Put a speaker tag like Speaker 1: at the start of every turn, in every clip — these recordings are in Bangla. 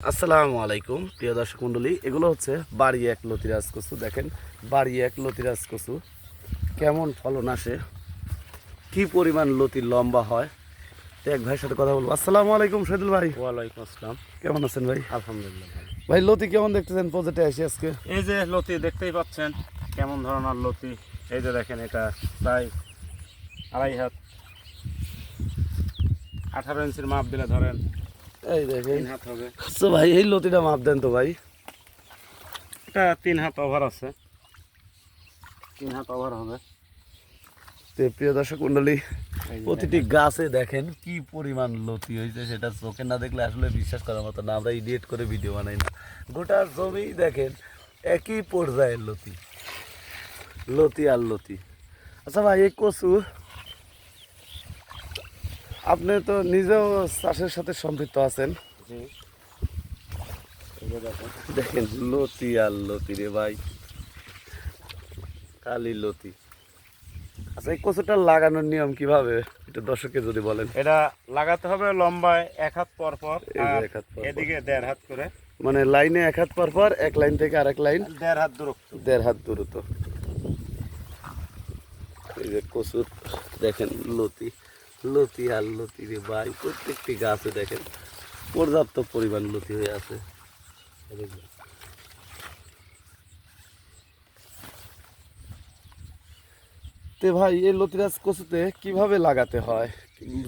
Speaker 1: আসসালামু আলাইকুম প্রিয় দর্শক মণ্ডলী। এগুলো হচ্ছে বাড়ি এক লতিরাজ কচু দেখেন বাড়ি এক লতিরাজ কচু। কেমন ফলন আসে? কি পরিমাণ লতি লম্বা হয়? তো এক ভাইয়ের সাথে কথা বলব। আসসালামু আলাইকুম শহীদুল ভাই।
Speaker 2: ওয়ালাইকুম আসসালাম।
Speaker 1: কেমন আছেন ভাই?
Speaker 2: আলহামদুলিল্লাহ ভালো।
Speaker 1: ভাই লতি কেমন দেখতেছেন? প্রজেক্টে আসি আজকে।
Speaker 2: এই যে লতি দেখতেই পাচ্ছেন কেমন ধরনের লতি। এই যে দেখেন এটা প্রায় আড়াই হাত আঠারো ইঞ্চির মাপ দিলে ধরেন
Speaker 1: এই দেখেন।
Speaker 2: তিন হাত হবে।
Speaker 1: আচ্ছা ভাই এই লতিটা মাপ দেন তো ভাই।
Speaker 2: এটা তিন হাত ওভার আছে। তিন হাত ওভার হবে।
Speaker 1: তো প্রিয় দর্শক মণ্ডলী
Speaker 2: এই
Speaker 1: প্রতিটি গাছে দেখেন কি পরিমাণ লতি হয়েছে সেটা চোখে না দেখলে আসলে বিশ্বাস করার মতো না। আমরা ইডিয়েট করে ভিডিও বানাই না। গোটা জমি দেখেন একই পর্যায়ের লতি। লতি আর লতি। আচ্ছা ভাই এই কচু আপনি তো নিজেও চাষের সাথে সম্পৃক্ত আছেন।
Speaker 2: দেখেন
Speaker 1: লতি আর লতি রে ভাই। কালি লতি। আচ্ছা এই কচুটা লাগানোর নিয়ম কীভাবে? এটা দর্শককে যদি বলেন।
Speaker 2: এটা লাগাতে হবে লম্বায় এক হাত পর পর
Speaker 1: এই যে
Speaker 2: আর
Speaker 1: এক হাত পর পর।
Speaker 2: এদিকে দেড় হাত করে।
Speaker 1: মানে লাইনে এক হাত পর পর এক লাইন থেকে আরেক লাইন।
Speaker 2: দেড় হাত দূরত্ব।
Speaker 1: দেড় হাত দূরত্ব। এই যে কচুর দেখেন লতি। লতি আর লতি রে ভাই প্রত্যেকটি গাছে দেখেন পর্যাপ্ত পরিমাণ লতি হয়ে আছে। তে ভাই এই লতিরাজ কচুতে কীভাবে লাগাতে হয়?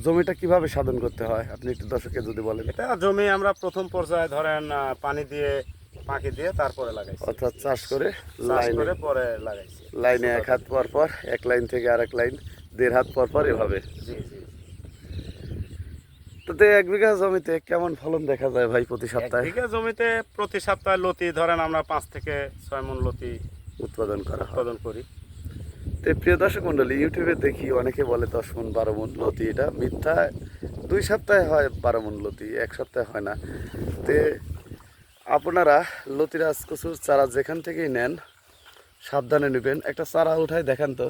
Speaker 1: জমিটা কীভাবে সাধন করতে হয়? আপনি একটু দর্শককে যদি বলেন।
Speaker 2: এটা জমি আমরা প্রথম পর্যায়ে ধরেন পানি দিয়ে পাখি দিয়ে তারপরে লাগাইছি।
Speaker 1: অর্থাৎ চাষ করে লাইন
Speaker 2: করে পরে লাগাইছি।
Speaker 1: লাইনে এক হাত পর পর এক লাইন থেকে আরেক লাইন দেড় হাত পর পর এভাবে।
Speaker 2: জি জি।
Speaker 1: তাতে এক বিঘা জমিতে কেমন ফলন দেখা যায় ভাই প্রতি সপ্তাহে?
Speaker 2: বিঘা জমিতে প্রতি সপ্তাহে লতি ধরেন আমরা পাঁচ থেকে ছয় মন লতি
Speaker 1: উৎপাদন করা
Speaker 2: উৎপাদন করি।
Speaker 1: তো প্রিয় দর্শক মন্ডলী ইউটিউবে দেখি অনেকে বলে দশ মন বারো মন লতি এটা মিথ্যা। দুই সপ্তাহে হয় বারো মন লতি এক সপ্তাহে হয় না। তে আপনারা লতিরাজ কচুর চারা যেখান থেকেই নেন সাবধানে নেবেন। একটা চারা উঠায় দেখান তো।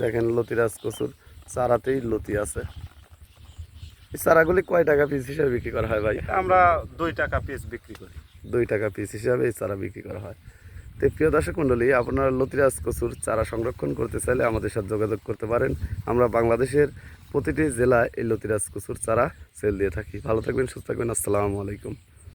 Speaker 1: দেখেন লতিরাজ কচুর চারাতেই লতি আছে। এই চারাগুলি কয় টাকা পিস হিসাবে বিক্রি করা হয় ভাই?
Speaker 2: আমরা দুই টাকা পিস বিক্রি করি।
Speaker 1: দুই টাকা পিস হিসাবে এই চারা বিক্রি করা হয়। তো প্রিয় দর্শক মণ্ডলী আপনারা লতিরাজ কচুর চারা সংরক্ষণ করতে চাইলে আমাদের সাথে যোগাযোগ করতে পারেন। আমরা বাংলাদেশের প্রতিটি জেলায় এই লতিরাজ কচুর চারা সেল দিয়ে থাকি। ভালো থাকবেন সুস্থ থাকবেন। আসসালামু আলাইকুম।